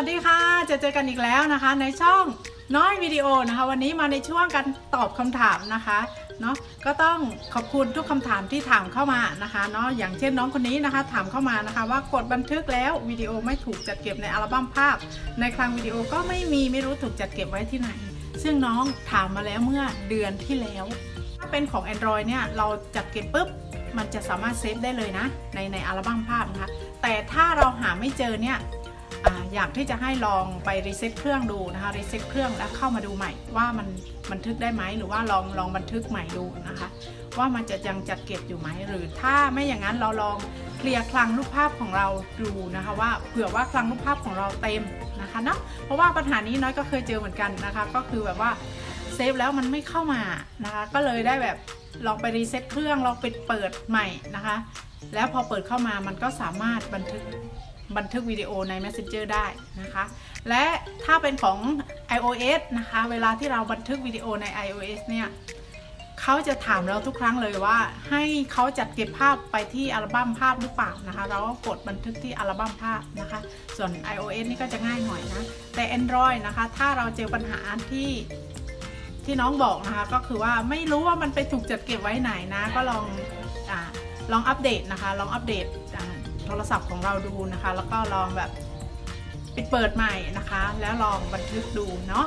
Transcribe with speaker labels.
Speaker 1: วัสดีค่ะจะเจอกันอีกแล้วนะคะ ในช่องน้อยวิดีโอนะคะ วันนี้มาในช่วงการตอบคำถามนะคะเนาะก็ต้องขอบคุณทุกคำถามที่ถามเข้ามานะคะเนาะอย่างเช่นน้องคนนี้นะคะ ถามเข้ามานะคะ ว่ากดบันทึกแล้ววิดีโอไม่ถูกจัดเก็บในอัลบั้มภาพ ในคลังวิดีโอก็ไม่มีไม่รู้ถูกจัดเก็บไว้ที่ไหน ซึ่งน้องถามมาแล้วเมื่อเดือนที่แล้ว ถ้าเป็นของ Android เนี่ยเราจัดเก็บปุ๊บมันจะสามารถเซฟได้เลยนะในในอัลบั้มภาพนะคะแต่ถ้าเราหาไม่เจอเนี่ย อยากที่จะให้ลองไปรีเซ็ตเครื่องดูนะคะรีเซ็ตเครื่องแล้วเข้ามาดูใหม่ว่ามันบันทึกได้ไหมหรือว่าลองลองบันทึกใหม่ดูนะคะ ว่ามันจะยังจัดเก็บอยู่ไหมหรือถ้าไม่อย่างนั้นเราลองเคลียร์คลังรูปภาพของเราดูนะคะว่าเผื่อว่าคลังรูปภาพของเราเต็มนะคะเนาะเพราะว่าปัญหานี้น้อยก็เคยเจอเหมือนกันนะคะ ก็คือแบบว่าเซฟแล้วมันไม่เข้ามานะคะก็เลยได้แบบลองไปรีเซ็ตเครื่องลองปิดเปิดใหม่นะคะ แล้วพอเปิดเข้ามามันก็สามารถบันทึก บันทึกวิดีโอใน Messenger ได้นะคะ และถ้าเป็นของ iOS นะคะ เวลาที่เราบันทึกวิดีโอใน iOS เนี่ยเขาจะถามเราทุกครั้งเลยว่า ให้เขาจัดเก็บภาพไปที่อัลบั้มภาพหรือเปล่านะคะ เราก็กดบันทึกที่อัลบั้มภาพนะคะ ส่วน iOS นี่ก็จะง่ายหน่อยนะ แต่ Android นะคะ ถ้าเราเจอปัญหาที่ที่น้องบอกนะคะ ก็คือว่าไม่รู้ว่ามันไปถูกจัดเก็บไว้ไหนนะ ก็ลองอลองอัปเดตนะคะ ลองอัปเดต โทรศัพท์ของเราดูนะคะ แล้วก็ลองแบบปิดเปิดใหม่นะคะ แล้วลองบันทึกดูเนาะ